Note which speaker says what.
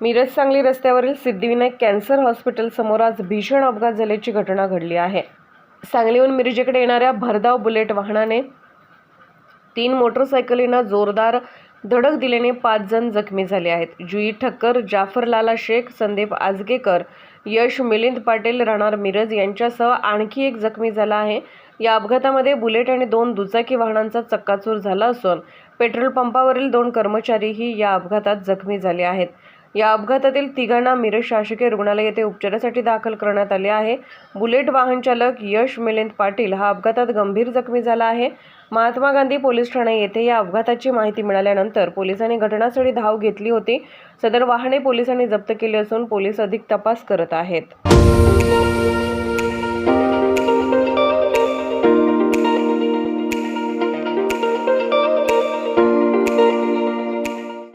Speaker 1: मिरज सांगली रस्त्यावरील सिद्धिविनायक कॅन्सर हॉस्पिटलसमोर आज भीषण अपघात झाल्याची घटना घडली आहे. सांगलीहून मिरजेकडे येणाऱ्या भरधाव बुलेट वाहनाने तीन मोटरसायकलींना जोरदार धडक दिल्याने पाच जण जखमी झाले आहेत. जुई ठक्कर जाफर लाला शेख संदीप आजगेकर यश मिलिंद पाटील राहणार मिरज यांच्यासह आणखी एक जखमी झाला आहे. या अपघातामध्ये बुलेट आणि दोन दुचाकी वाहनांचा चक्काचूर झाला असून पेट्रोल पंपावरील दोन कर्मचारीही या अपघातात जखमी झाले आहेत. या अपघातातील तिघांना मिरज शासकीय रुग्णालय येथे उपचारासाठी दाखल करण्यात आले आहे. बुलेट वाहन चालक यश मिलिंद पाटील हा अपघातात गंभीर जखमी झाला आहे. महात्मा गांधी पोलीस ठाणे येथे या अपघाताची माहिती मिळाल्यानंतर पोलिसांनी घटनास्थळी धाव घेतली होती. सदर वाहने पोलिसांनी जप्त केली असून पोलीस अधिक तपास करत आहेत.